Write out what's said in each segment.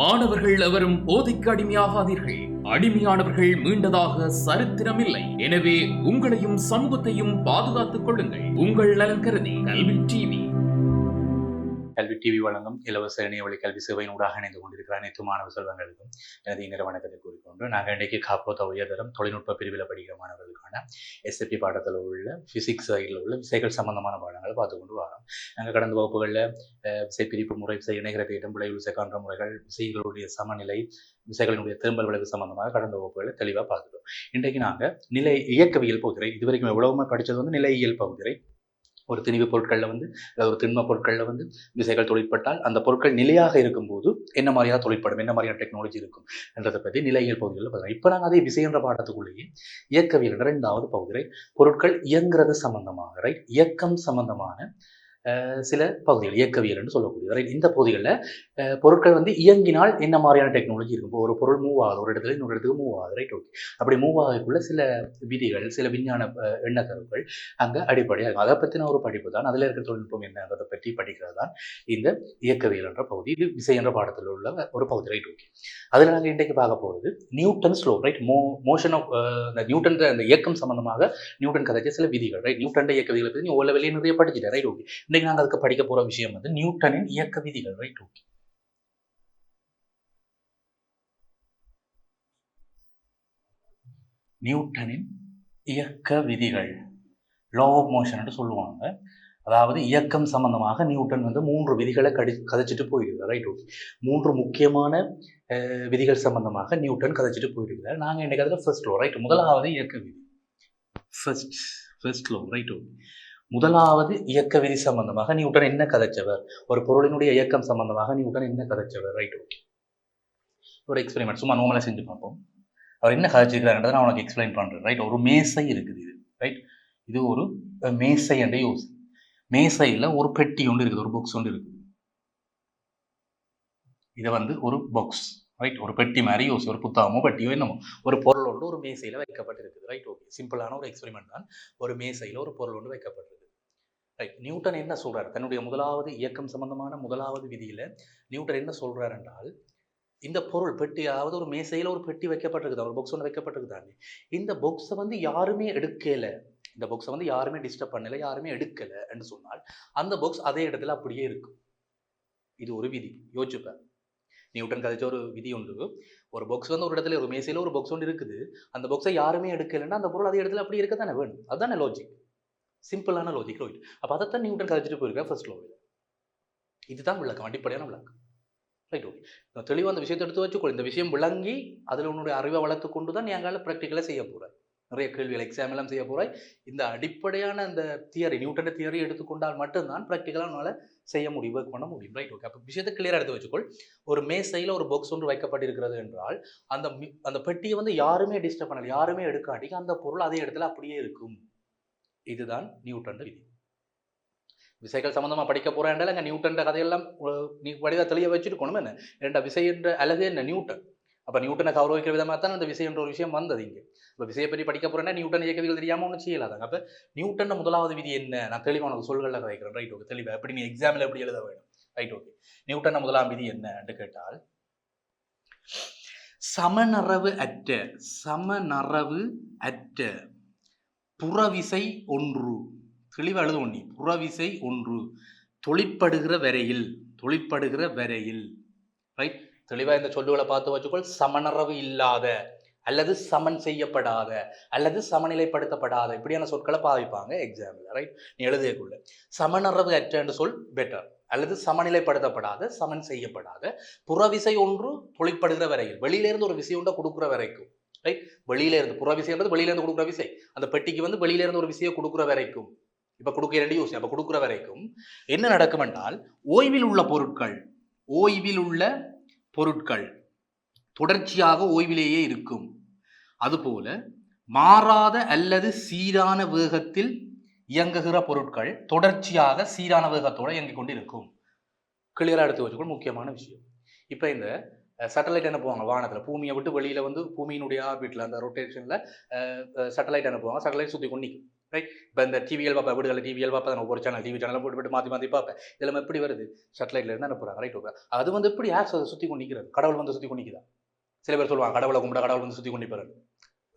மாணவர்கள் எவரும் போதைக்கு அடிமையாகாதீர்கள். அடிமையானவர்கள் மீண்டதாக சரித்திரமில்லை. எனவே உங்களையும் சமூகத்தையும் பாதுகாத்துக் கொள்ளுங்கள். உங்கள் நலன் கருதி கல்வி டிவி. கல்வி டிவி வழங்கும் இலவச இணையவழி கல்வி சேவையின் ஊடாக இணைந்து கொண்டிருக்கிற அனைத்து மாணவ செல்வங்களுக்கும் எனது இந்திர வணக்கத்தை கூறிக்கொண்டு நாங்கள் இன்றைக்கு காப்போத்த உயர்தரம் தொழில்நுட்ப பிரிவில் படிக்கிற மாணவர்களுக்கான எஸ்எப்பி பாடத்தில் உள்ள பிசிக்ஸ் சைடில் உள்ள விசைகள் சம்பந்தமான பாடங்களை பார்த்து கொண்டு வரோம். நாங்கள் கடந்த வகுப்புகளில் அஹ், விசை பிரிப்பு முறை விசை இணைகிற தேட்டம் விளைவு விசை காண்ற முறைகள் விசைகளுடைய சமநிலை விசைகளினுடைய திரும்பல் விளைவு சம்பந்தமாக கடந்த வகுப்புகளை தெளிவாக பார்த்துட்டோம். இன்றைக்கு நாங்கள் நிலை இயக்கவியல் பகுதிரை இதுவரைக்கும் எவ்வளவுமே படித்தது வந்து நிலையியல் பகுதிரை ஒரு திணிவு பொருட்களில் வந்து அதாவது ஒரு திண்ம பொருட்களில் வந்து விசைகள் தொழிற்பட்டால் அந்த பொருட்கள் நிலையாக இருக்கும்போது என்ன மாதிரியான தொழிற்படும் என்ன மாதிரியான டெக்னாலஜி இருக்கும் என்றதை பற்றி நிலையியல் பகுதிகளில் பார்க்கலாம். இப்போ நாங்கள் அதே விசை என்ற பாடத்துக்குள்ளேயே இயக்கவியல் இரண்டாவது ரெண்டாவது பகுதி பொருட்கள் இயங்குறது சம்பந்தமாக இயக்கம் சம்பந்தமான சில பகுதிகள் இயக்கவியல் என்று சொல்லக்கூடிய ரைட் இந்த பகுதிகளில் பொருட்கள் வந்து இயங்கினால் என்ன மாதிரியான டெக்னாலஜி இருக்கும்? ஒரு பொருள் மூவ் ஆகுது. ஒரு இடத்துல இன்னொரு இடத்துக்கு மூவ் ஆகுது. ரைட் ஓகே அப்படி மூவ் ஆகக்குள்ள சில விதிகள் சில விஞ்ஞான அஹ், எண்ணக்கருக்கள் அங்கே அடிப்படையாக இருக்கும். அதை பற்றின ஒரு படிப்பு தான். அதில் இருக்கிற தொழில்நுட்பம் என்னன்றதை பற்றி படிக்கிறது தான் இந்த இயக்கவியல் என்ற பகுதி. இது விசை என்ற பாடத்தில் உள்ள ஒரு பகுதி. ரைட் ஓகே அதில் நாங்கள் இன்றைக்கு பார்க்க போகிறது Newton slow right mo motion of இந்த நியூட்டன் அந்த இயக்கம் சம்பந்தமாக நியூட்டன் கதைச்ச சில விதிகள். ரைட் நியூட்டன் இயக்க விதிகளை பற்றி நீ ஓல வெளியே நிறைய படிச்சுட்டேன் ரைட் ஓகே இன்றைக்கு நாங்கள் அதுக்கு படிக்க போகிற விஷயம் வந்து நியூட்டனின் இயக்க விதிகள் ரைட் ஓகே நியூட்டனின் இயக்க விதிகள் லா ஆஃப் மோஷன் சொல்லுவாங்க. அதாவது இயக்கம் சம்பந்தமாக நியூட்டன் வந்து மூன்று விதிகளை கடி கதைச்சிட்டு போயிடுது ரைட் ஓகே மூன்று முக்கியமான விதிகள் சம்பந்தமாக நியூட்டன் கதைச்சிட்டு போயிருக்கிறார் நாங்கள் இன்றைக்கு அதில் ஃபர்ஸ்ட் லோ ரைட் முதலாவது இயக்க விதி. First first law right okay முதலாவது இயக்க விதி சம்பந்தமாக உடன் என்ன கதைச்சவர்? ஒரு பொருளினுடைய இயக்கம் சம்பந்தமாக உடன் என்ன கதைச்சவர்? ரைட் ஓகே ஒரு எக்ஸ்பெரிமெண்ட் சும்மா நோமலாக செஞ்சு பார்ப்போம். அவர் என்ன கதைச்சிருக்கிறாருன்றதை நான் உனக்கு எக்ஸ்பிளைன் பண்ணுறேன் ரைட் ஒரு மேசை இருக்குது இது ரைட் இது ஒரு மேசை என்ற யோசி மேசையில் ஒரு பெட்டி ஒன்று இருக்குது ஒரு பாக்ஸ் ஒன்று இருக்குது. இதை வந்து ஒரு பாக்ஸ் ரைட் ஒரு பெட்டி மாதிரி யோசி ஒரு புத்தகமோ பெட்டியோ என்னமோ. ஒரு பொருள் ஒன்று ஒரு மேசையில் வைக்கப்பட்டிருக்குது ரைட் ஓகே சிம்பிளான ஒரு எக்ஸ்பெரிமெண்ட் தான். ஒரு மேசையில் ஒரு பொருள் ஒன்று வைக்கப்பட்டிருக்கு ரைட் நியூட்டன் என்ன சொல்கிறார் தன்னுடைய முதலாவது இயக்கம் சம்பந்தமான முதலாவது விதியில் நியூட்டன் என்ன சொல்கிறார் என்றால் இந்த பொருள் பெட்டி அதாவது ஒரு மேசையில் ஒரு பெட்டி வைக்கப்பட்டிருக்குது? ஒரு பொக்ஸ் ஒன்று வைக்கப்பட்டிருக்குதாங்க இந்த பொக்ஸை வந்து யாருமே எடுக்கல. இந்த பொக்ஸை வந்து யாருமே டிஸ்டர்ப் பண்ணலை யாருமே எடுக்கலை என்று சொன்னால் அந்த பொக்ஸ் அதே இடத்துல அப்படியே இருக்கும். இது ஒரு விதி. யோசிச்சுப்பேன் நியூட்டன் கதைச்ச ஒரு விதி உண்டு. ஒரு பொக்ஸ் வந்து ஒரு இடத்துல ஒரு மேசையில் ஒரு பொக்ஸ் ஒன்று இருக்குது. அந்த பொக்ஸை யாருமே எடுக்கலைன்னா அந்த பொருள் அதே இடத்துல அப்படி இருக்க தானே வேணும்? அதுதானே லாஜிக் சிம்பிளான லாஜிக் ரோயிட் அப்போ அதைத்தான் நியூட்டன் கதைச்சிட்டு போயிருக்கேன் ஃபர்ஸ்ட் லோவில் இதுதான் விளக்கம் அடிப்படையான விளக்கம். ரைட் ஓகே நான் தெளிவாக அந்த விஷயத்தை எடுத்து வச்சுக்கோ. இந்த விஷயம் விளங்கி அதில் உன்னுடைய அறிவை வளர்த்து கொண்டு தான் நீ அங்கால ப்ராக்டிக்கலாக செய்ய போகிறாய் நிறைய கேள்விகள் எக்ஸாம் எல்லாம் செய்ய போகிறாய் இந்த அடிப்படையான அந்த தியரி நியூட்டன் தியரி எடுத்துக்கொண்டால் மட்டும்தான் ப்ராக்டிக்கலாக உன்னால் செய்ய முடியும் ஒர்க் பண்ண முடியும். ரைட் ஓகே அப்போ விஷயத்தை கிளியராக எடுத்து வச்சுக்கொள். ஒரு மேசையில் ஒரு பாக்ஸ் ஒன்று வைக்கப்பட்டிருக்கிறது என்றால் அந்த அந்த பெட்டியை வந்து யாருமே டிஸ்டர்ப் பண்ணல யாருமே எடுக்காட்டி அந்த பொருள் அதே இடத்துல அப்படியே இருக்கும். இதுதான் நியூட்டன் விதி. விசைகள் சம்மந்தமாக படிக்க போகிறேன்டால் அங்கே நியூட்டன் கதையெல்லாம் நீ படிதா தெளிய வச்சுருக்கணும். என்ன? ரெண்டா விசை என்ற அழகு என்ன? நியூட்டன். அப்போ நியூட்டனை கௌரவிக்கிற விதமாக தான் அந்த விசை என்ற ஒரு விஷயம் வந்தது இங்கே. இப்போ விசையை பற்றி படிக்க போகிறேன்னா நியூட்டன் இயக்கவிகள் தெரியாமல் ஒன்றும் செய்யலாதாங்க அப்போ நியூட்டன் முதலாவது விதி என்ன? நான் தெளிவான சொல்களில் கதைக்கிறேன். ரைட் ஓகே தெளிவாக எப்படி நீ எக்ஸாமில் எப்படி எழுத வேணும் ரைட் ஓகே நியூட்டன் முதலாம் விதி என்ன என்று கேட்டால் சமநரவு அற்ற சமநரவு அற்ற. புறவிசை ஒன்று. தெளிவாக எழுதுவோம் நீ. புறவிசை ஒன்று. தொழிற்படுகிற வரையில். தொழிற்படுகிற வரையில். ரைட் தெளிவாக இந்த சொல்லுகளை பார்த்து வச்சுக்கொள். சமணரவு இல்லாத அல்லது சமன் செய்யப்படாத அல்லது சமநிலைப்படுத்தப்படாத இப்படியான சொற்களை பாவிப்பாங்க எக்ஸாம்பிள் ரைட் நீ எழுதியக்குள்ள. சமணரவு அற்ற சொல் பெட்டர் அல்லது சமநிலைப்படுத்தப்படாத சமன் செய்யப்படாத. புறவிசை ஒன்று தொழிற்படுகிற வரையில். வெளியிலேருந்து ஒரு விசை ஒன்றை கொடுக்குற வரைக்கும். ரைட் வெளியில இருந்து புற விசைன்றது வெளியில இருந்து கொடுக்குற விசை. அந்த பெட்டிக்கு வந்து வெளியில இருந்து ஒரு விசையை கொடுக்குற வரைக்கும். இப்ப கொடுக்க ரெண்டு யூஸ் அப்ப கொடுக்குற வரைக்கும் என்ன நடக்கும் என்றால் ஓய்வில் உள்ள பொருட்கள் ஓய்வில் உள்ள பொருட்கள் தொடர்ச்சியாக ஓய்விலேயே இருக்கும். அதுபோல மாறாத அல்லது சீரான வேகத்தில் இயங்குகிற பொருட்கள் தொடர்ச்சியாக சீரான வேகத்தோடு இயங்கிக் கொண்டு இருக்கும் கிளியராக எடுத்து வச்சுக்கணும். முக்கியமான விஷயம். இப்போ இந்த சேட்டலைட் அனுப்புவாங்க வானத்தில். பூமியை விட்டு வெளியில் வந்து பூமியினுடைய ஆர்பிட்டில் அந்த ரொட்டேஷனில் சேட்டலைட் அனுப்புவாங்க. சேட்டலைட் சுற்றி கொண்டு நிற்கும் ரைட் இப்போ இந்த டிவிஎல் பார்ப்பேன் வீடுகளில் டிவிஎல் பார்ப்பேன் ஒவ்வொரு சேனல் டிவி சேனலில் போட்டு போட்டு மாற்றி மாற்றி பார்ப்பேன் இதெல்லாம் எப்படி வருது? சட்டலைட்டில் இருந்து அனுப்புறாங்க ரைட் ஓகே அது வந்து எப்படி ஆக்ஸ் அதை சுற்றி கொண்டு நிற்கிறது கடவுள் வந்து சுற்றி கொண்டு நிற்குதா சில பேர் சொல்லுவாங்க கடவுளை கும்பிட கடவுள் வந்து சுற்றி கொண்டு நிற்பாரு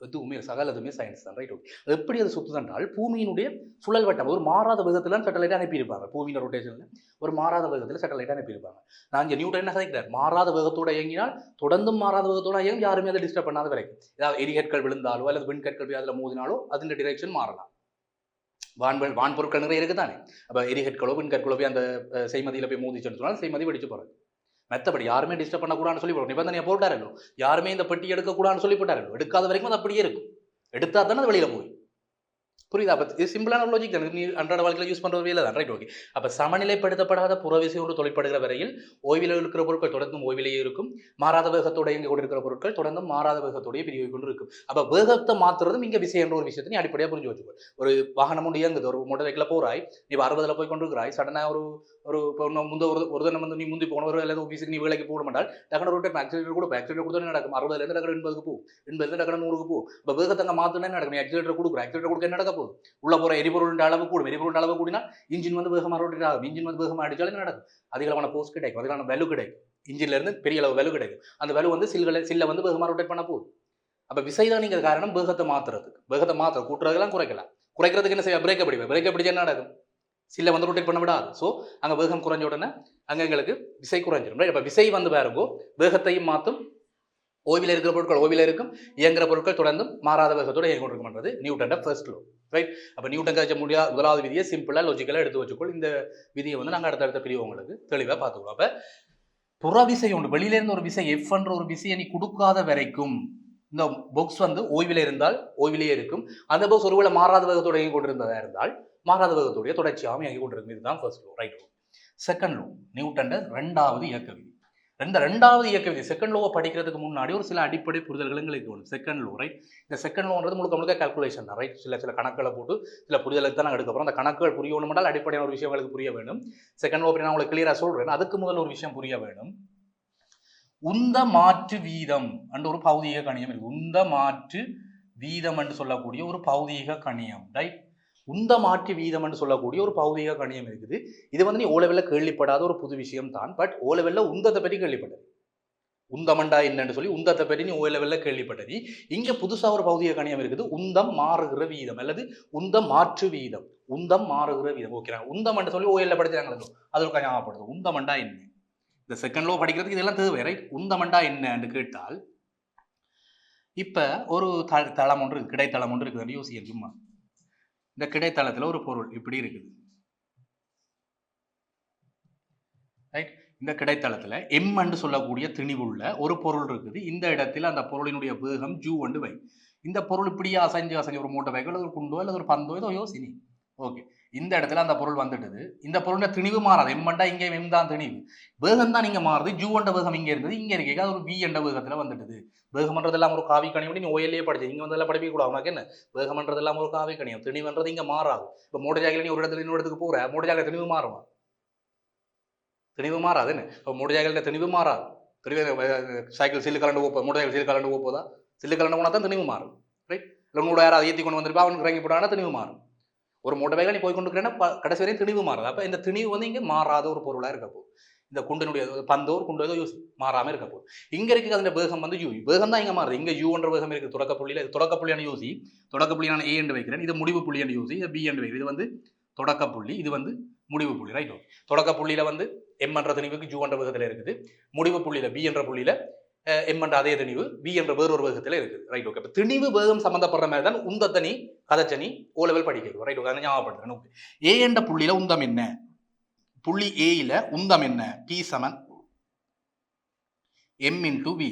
எதுவுமே சகலதுமே சயின்ஸ் தான். ரைட் ஓகே அது எப்படி அது சுத்துதென்றால் பூமியினுடைய சுழல் வட்டம் ஒரு மாறாத விதத்தில் சேட்டலைட் அனுப்பியிருப்பாங்க. பூமியின் ரொட்டேஷனில் ஒரு மாறாத வேகத்தில் சேட்டலைட் அனுப்பியிருப்பாங்க. நான் இங்கே நியூட்டன் என்ன சொல்லிக்கிறார் மாறாத வேகத்தோடு இயங்கினால் தொடர்ந்தும் மாறாத வேகத்தோடு இயங்கி யாருமே அதை டிஸ்டர்ப் பண்ணாத வரைக்கும். ஏதாவது எரிகற்கள் விழுந்தாலோ அல்லது விண்கற்கள் போய் அதில் மோதினாலோ அதில் டிரெக்ஷன் மாறலாம். வான் வான் பொருட்கள் நிறைய இருக்குது தானே அப்போ எரிகற்களோ விண்கற்களோ போய் அந்த செய்மதியில் போய் மோதிச்சுன்னு சொன்னால் செய்மதி வெடிச்சு போகிறது மற்றபடி யாருமே டிஸ்டர்ப் பண்ணக்கூடாதுன்னு சொல்லி நிபந்தனையை போட்டாரோ யாருமே இந்த பெட்டி எடுக்கக்கூடாதுன்னு சொல்லி போட்டாரோ எடுக்காத வரைக்கும் அது அப்படியே இருக்கும். எடுத்தால் தானே அது வெளியில் போய் புரியுதா? அப்போ இது சிம்பிளான லாஜிக் தான். நீ அன்றாட வாழ்க்கையில் யூஸ் பண்ணுற வேலை தான். ரைட் ஓகே அப்போ சமநிலைப்படுத்தப்படாத புற ஒன்று தொழிற்படுகிற வரையில் ஓய்வில் இருக்கிற பொருட்கள் தொடர்ந்து ஓய்விலேயே இருக்கும். மாறாத வேகத்தோட இங்கே கொண்டிருக்கிற பொருட்கள் தொடர்ந்தும் மாறாத வேகத்தோடய பிரிவு கொண்டு இருக்கும் அப்போ வேகத்தை மாற்றுறதும் இங்கே விசை என்ற ஒரு விஷயத்தை நீ அடிப்படையாக புரிஞ்சு வச்சுக்கோ. ஒரு வாகனம் ஒன்று இயங்குது. ஒரு மோட்டர் சைக்கிளில் போகிறாய் நீ அறுபதில் போய் கொண்டிருக்கிறாய். சடனாக ஒரு ஒரு இப்போ முந்த ஒரு ஒரு தினம் வந்து நீ முந்தி போனவர் அல்லது ஆஃபீஸுக்கு நீ வேலைக்கு போக மாட்டால் டக்குனு ஒரு டைம் ஆக்சிடென்ட் கூட ஆக்சிடென்ட் கொடுத்தா நடக்கும் அறுபதுலேருந்து டக்குனு எண்பதுக்கு போ எண்பதுலேருந்து டக்குனு நூறுக்கு போ இப்போ வேகத்தை என்ன மாற்றினா நடக்கும் ஆக்சிலேட்டர் கொடுக்கும் ஆக்சிலேட்டர் கொடுக்க என்ன நடக்க போகுது உள்ள போகிற எரிபொருள் அளவு கூடும் எரிபொருள் அளவு கூடினா இன்ஜின் வந்து வேகமாக ரோட்டேட் ஆகும் இன்ஜின் வந்து வேகமாக அடித்தாலும் என்ன நடக்கும் அதிகமான போஸ்ட் கிடைக்கும் அதிகமான வெலு கிடைக்கும் இன்ஜின்லேருந்து பெரிய அளவு வெலு கிடைக்கும் அந்த வெலு வந்து சில்களை சில்லை வந்து வேகமாக ரோட்டேட் பண்ண போகுது அப்போ விசைதானிங்கிற காரணம் வேகத்தை மாற்றுறதுக்கு வேகத்தை மாற்ற கூட்டுறதுலாம் குறைக்கலாம் குறைக்கிறதுக்கு என்ன செய்ய பிரேக்கை பிடிப்பேன் பிரேக்கை பிடிச்சா என்ன நடக்கும் சில்ல வந்து ரொட்டேட் பண்ண விடாது. ஸோ அங்கே வேகம் குறைஞ்ச உடனே அங்கே எங்களுக்கு விசை குறைஞ்சிடும் ரைட் அப்போ விசை வந்து பாருங்கோ வேகத்தையும் மாற்றும் ஓய்வில் இருக்கிற பொருட்கள் ஓய்வில் இருக்கும். இயங்குற பொருட்கள் தொடர்ந்து மாறாத வேகத்தோடு இயங்கி கொண்டிருக்கும்ன்றது நியூட்டன்ட ஃபர்ஸ்ட் லோ ரைட் அப்போ நியூட்டன் கழிச்ச முடியாத முதலாவது விதியை சிம்பிளாக லாஜிக்கலாக எடுத்து வச்சுக்கொள். இந்த விதியை வந்து நாங்கள் அடுத்தடுத்த பிரிவு உங்களுக்கு தெளிவாக பார்த்துக்கலாம் அப்போ புற விசை உண்டு வெளியிலேருந்து ஒரு விசை எஃப்ன்ற ஒரு விசையை நீ கொடுக்காத வரைக்கும் இந்த புக்ஸ் வந்து ஓய்வில் இருந்தால் ஓய்விலேயே இருக்கும். அந்த புக்ஸ் ஒருவேளை மாறாத வேகத்தோடு இயங்கி கொண்டிருந்ததாக இருந்தால் மாறாத வேகத்துடைய தொடர்ச்சியாகவும் இயங்கி கொண்டிருக்கும். இதுதான் first law right second law நியூட்டன்ட ரெண்டாவது இயக்க விதி ரெண்டு ரெண்டாவது இயக்க விதி செகண்ட் லோவை படிக்கிறதுக்கு முன்னாடி ஒரு சில அடிப்படை புரிதல்கள் எங்களுக்கு வேணும் செகண்ட் லோ ரைட் இந்த செகண்ட் லோன்றது முழுக்க முழுக்க கால்குலேஷன் தான் ரைட் சில சில கணக்குகளை போட்டு சில புரிதலுக்கு தான் நாங்கள் எடுக்க போகிறோம் அந்த கணக்குகள் புரியணும் என்றால் அடிப்படையான ஒரு விஷயம் உங்களுக்கு புரிய வேணும் செகண்ட் லோ அப்படி நான் உங்களுக்கு கிளியராக சொல்கிறேன் அதுக்கு முதல்ல ஒரு விஷயம் புரிய வேணும் உந்த மாற்று வீதம் என்ற ஒரு பௌதீக கணியம் இருக்கு. உந்த மாற்று வீதம் என்று சொல்லக்கூடிய ஒரு பௌதீக கணியம் ரைட் உந்த மாற்று வீதம் என்று சொல்லக்கூடிய ஒரு பௌதீக கணியம் இருக்குது. இது வந்து நீ ஓலவெல்ல கேள்விப்படாத ஒரு புது விஷயம் தான். பட் ஓலவெல்ல உந்தத்தை பற்றி கேள்விப்பட்டது. உந்தமண்டா என்னன்னு சொல்லி உந்தத்தை பற்றி நீ ஓலவெல்ல கேள்விப்பட்டது. இங்க புதுசாக ஒரு பௌதிக கணியம் இருக்குது. உந்தம் மாறுகிற வீதம் அல்லது உந்தம் மாற்று வீதம். உந்தம் மாறுகிற வீதம். ஓகே உந்தம் சொல்லி ஓஎல்ல படிச்சாங்களோ அது ஒரு ஞாபகப்படுது உந்தமண்டா என்ன? இந்த செகண்ட் லோ படிக்கிறதுக்கு இதெல்லாம் தேவை ரைட் உந்தமண்டா என்னன்னு கேட்டால் இப்போ ஒரு த தளம் ஒன்று இருக்கு கிடைத்தளம் ஒன்று இருக்குது யோசிக்க சும்மா. இந்த கிடைத்தளத்தில் ஒரு பொருள் இப்படி இருக்குது. ரைட் இந்த கிடைத்தளத்தில் எம் என்று சொல்லக்கூடிய திணிவுள்ள ஒரு பொருள் இருக்குது. இந்த இடத்துல அந்த பொருளினுடைய வேகம் ஜூ ஒன்று வை. இந்த பொருள் இப்படியே அசைஞ்சு அசைஞ்சு ஒரு மூட்டை வைக்கோ அல்லது ஒரு குண்டோ அல்லது ஒரு பந்தோ ஏதோ யோசினி. ஓகே. இந்த இடத்துல அந்த பொருள் வந்துட்டுது இந்த பொருளோட திணிவு மாறாது. எம்மண்டா இங்கே எம் தான் திணிவு. வேகம் தான் இங்க மாறுது. ஜூ வேகம் இங்கே இருந்தது. இங்க இருக்கு அது ஒரு வி என்ற வேகத்தில் வந்துட்டுது வேகம்ன்றதெல்லாம் ஒரு காவி கணியம் நீ ஓயிலே படிச்சு. இங்கே வந்து எல்லாம் படிக்க கூடாது உனக்கு என்ன? வேகம்ன்றதெல்லாம் ஒரு காவி கணியம் திணிவுன்றது இங்க மாறாது. இப்போ மூட்டை ஜாக்கில் நீ ஒரு இடத்துல இன்னொரு இடத்துக்கு போகிற மூட்டை ஜாக்கில் திணிவு மாறுமா? திணிவு மாறாது. என்ன? இப்போ மூட்டை ஜாக்கில் திணிவு மாறாது. திணிவு சைக்கிள் சில்லு கலண்டு போப்போம் மூட்டை சைக்கிள் சில்லு கலண்டு போதா சில்லு கலண்டு போனால் தான் திணிவு மாறும். ரைட் இல்லை உன்னோட யாராவது ஏற்றி கொண்டு வந்திருப்பா. அவனுக்கு இறங்கி போட்டாங்கன்னா திணிவு மாறும். ஒரு மூட்டை வேலை நீ போய் கொண்டு கடைசி வரையும் திணிவு மாறாது. அப்போ இந்த திணிவு வந்து இங்கே மாறாத ஒரு பொருளாக இருக்க போகுது. இந்த குண்டினுடைய பந்தோ ஒரு குண்டோ ஏதோ யூஸ் மாறாமல் இருக்க போகுது. இங்கே இருக்கு அதோட வேகம் வந்து யூ வேகம் தான் இங்கே மாறுது. இங்கே யூன்ற வேகம் இருக்கு. தொடக்க இது தொடக்க புள்ளியான யூசி தொடக்க புள்ளியான ஏ என்று வைக்கிறேன். இது முடிவு புள்ளியான யூசி இது பி என்று வைக்கிறேன். இது வந்து தொடக்க புள்ளி இது வந்து முடிவு புள்ளி. ரைட் தொடக்க புள்ளியில் வந்து எம் என்ற திணிவுக்கு ஜூ என்ற விதத்தில் இருக்குது. முடிவு புள்ளியில பி என்ற புள்ளியில் எம் என்ற அதே திணிவு பி என்ற வேறொரு வேகத்தில் இருக்குது. ரைட் ஓகே இப்போ திணிவு வேகம் சம்மந்தப்படுற மாதிரி தான் உந்தத்தனி கதச்சனி ஓ லெவல் படிக்கிறோம் ரைட் ஓகே அதை ஞாபகப்படுத்துறேன் ஓகே ஏ என்ற புள்ளியில் உந்தம் என்ன? புள்ளி ஏயில் உந்தம் என்ன? பி சமன். எம் இன்டு வி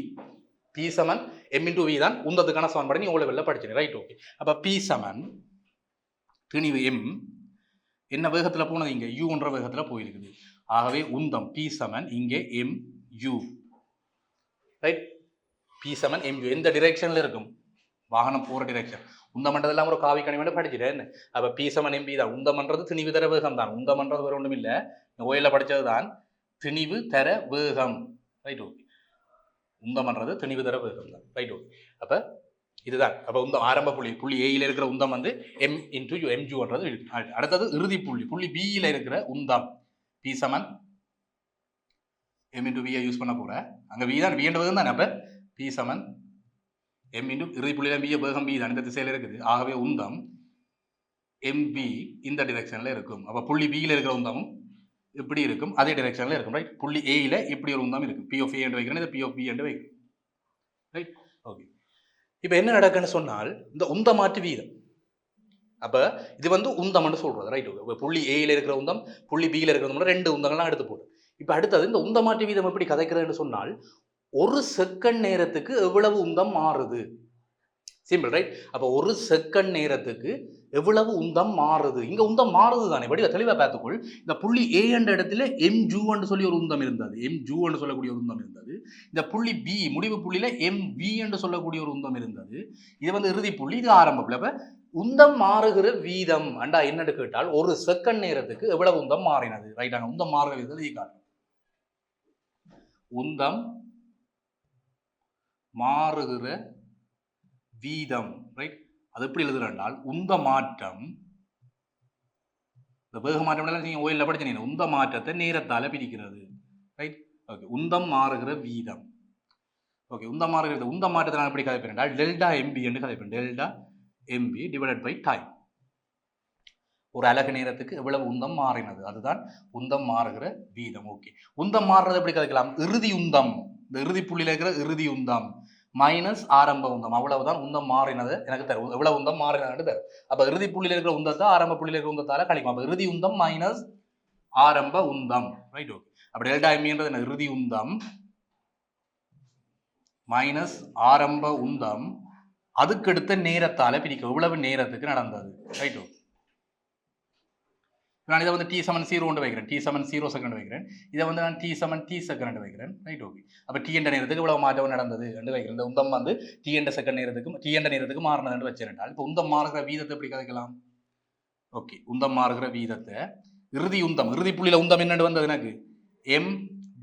பி சமன் எம் இன்டு வி தான் உந்தத்துக்கான சமன்பாடு. நீ ஓ லெவலில் படிச்சிரு. ரைட் ஓகே அப்போ பி சமன் திணிவு எம் என்ன வேகத்தில் போனது இங்கே? யூன்ற வேகத்தில் போயிருக்குது. ஆகவே உந்தம் பி சமன் இங்கே எம் யூ ரைட் பி சமன் எம்யூ எந்த டிரெக்ஷனில் இருக்கும்? வாகனம் போகிற டிரெக்ஷன் உந்தமன்றதெல்லாம் ஒரு காவி கணிவெண்டு படிச்சுட்டேன் அப்போ பி சமன் எம்பி தான். உந்தமன்றது திணிவு தர வேகம் தான். உந்தமன்றது வேறு ஒன்றும் இல்லை ஓயில படித்தது தான் திணிவு தர வேகம். ரைட் ஓகே உந்தமன்றது திணிவு தர வேகம் தான். ரைட் ஓகே அப்போ இதுதான். அப்போ உந்தம் ஆரம்ப புள்ளி புள்ளி ஏயில் இருக்கிற உந்தம் வந்து எம் இன்டூ எம்ஜூன்றது அடுத்தது இறுதி புள்ளி புள்ளி பியில் இருக்கிற உந்தம். பி சமன் எம் இன்டு வியை யூஸ் பண்ண போகிறேன் அங்கே வி தான் வின்றது தானே. அப்போ பி சமன் எம் இன்டு இறுதி புள்ளியில் விய வேகம் பி தான். இந்த திசையில் இருக்குது. ஆகவே உந்தம் எம்பி இந்த டிரெக்ஷனில் இருக்கும். அப்போ புள்ளி பியில் இருக்கிற உந்தமும் இப்படி இருக்கும். அதே டிரெக்ஷனில் இருக்கும். ரைட் புள்ளி ஏயில் இப்படி ஒரு உந்தம் இருக்கும் பி ஆஃப் ஏ என்று வைக்கிறேன். இதை பி ஆஃப் பி என்று வைக்கிறேன். ரைட் ஓகே இப்போ என்ன நடக்குன்னு சொன்னால் இந்த உந்த மாற்று வீதம் அப்போ இது வந்து உந்தம்னு சொல்கிறது ரைட் புள்ளி ஏயில் இருக்கிற உந்தம் புள்ளி பியில் இருக்கிற உந்தம் ரெண்டு உந்தங்கள்லாம் எடுத்து போடும் இப்போ அடுத்தது இந்த உந்தமாற்று வீதம் எப்படி கதைக்கிறதுன்னு சொன்னால் ஒரு செகண்ட் நேரத்துக்கு எவ்வளவு உந்தம் மாறுது? சிம்பிள் ரைட் அப்போ ஒரு செகண்ட் நேரத்துக்கு எவ்வளவு உந்தம் மாறுது? இங்கே உந்தம் மாறுது தானே வடிவ தெளிவாக பார்த்துக்கொள். இந்த புள்ளி ஏ என்ற இடத்துல எம் ஜூன்னு சொல்லி ஒரு உந்தம் இருந்தது. எம் ஜூன்னு சொல்லக்கூடிய ஒரு உந்தம் இருந்தது. இந்த புள்ளி பி முடிவு புள்ளியில் எம் வி என்று சொல்லக்கூடிய ஒரு உந்தம் இருந்தது. இது வந்து இறுதி புள்ளி இது ஆரம்ப புள்ளி. அப்போ உந்தம் மாறுகிற வீதம் அண்டா என்னன்னு கேட்டால் ஒரு செகண்ட் நேரத்துக்கு எவ்வளவு உந்தம் மாறினது? ரைட்டாங்க உந்தம் மாறுகிற வீதத்தை இது காட்டும் உந்தம் மாறுகிற வீதம் ரைட் அது எப்படி எழுதுறால் உந்த மாற்றம். இந்த வேக மாற்றம் நீங்கள் ஓயிலில் படிச்சு உந்த மாற்றத்தை நேரத்தால் பிரிக்கிறது ரைட் ஓகே உந்தம் மாறுகிற வீதம். ஓகே உந்தம் மாறுகிறது உந்த மாற்றத்தை நான் எப்படி கதைப்பேன் டெல்டா எம்பி என்று கதைப்பேன். Delta M P divided by time ஒரு அழகு நேரத்துக்கு எவ்வளவு உந்தம் மாறினது? அதுதான் உந்தம் மாறுகிற வீதம். ஓகே உந்தம் மாறுறது எப்படி கதைக்கலாம்? இறுதி உந்தம். இந்த இறுதி புள்ளியில் இருக்கிற இறுதி உந்தம். மைனஸ் ஆரம்ப உந்தம். அவ்வளவுதான் உந்தம் மாறினது. எனக்கு தரும் எவ்வளவு உந்தம் மாறினது தரும் அப்போ இறுதி புள்ளியில் இருக்கிற உந்தத்தை ஆரம்ப புள்ளியில் இருக்கிற உந்தத்தால கழிக்கும் அப்போ இறுதி உந்தம் மைனஸ் ஆரம்ப உந்தம். ரைட் ஓகே அப்ப டெல்டா எம்மின்றது என்ன? இறுதி உந்தம். மைனஸ் ஆரம்ப உந்தம். அதுக்கடுத்த நேரத்தால பிரிக்கும் எவ்வளவு நேரத்துக்கு நடந்தது? ரைட் ஓகே நான் இதை வந்து டி செவன் ஜீரோ ஒன்று வைக்கிறேன். டி செவன் ஜீரோ செகண்ட் வைக்கிறேன். இதை வந்து நான் டி செவன் டி செகண்ட் வைக்கிறேன். ரைட் ஓகே அப்போ டி என்ற நேரத்துக்கு இவ்வளவு மாற்றம் நடந்தது என்று வைக்கிறேன். இந்த உந்தம் வந்து டி என்ற செகண்ட் நேரத்துக்கு டி என்ற நேரத்துக்கு மாறினது வச்சிருந்தால் இப்போ உந்தம் மாறுகிற வீதத்தை எப்படி கதைக்கலாம்? ஓகே உந்தம் மாறுகிற வீதத்தை இறுதி உந்தம் இறுதி புள்ளியில் உந்தம் என்னன்னு வந்தது எனக்கு? எம்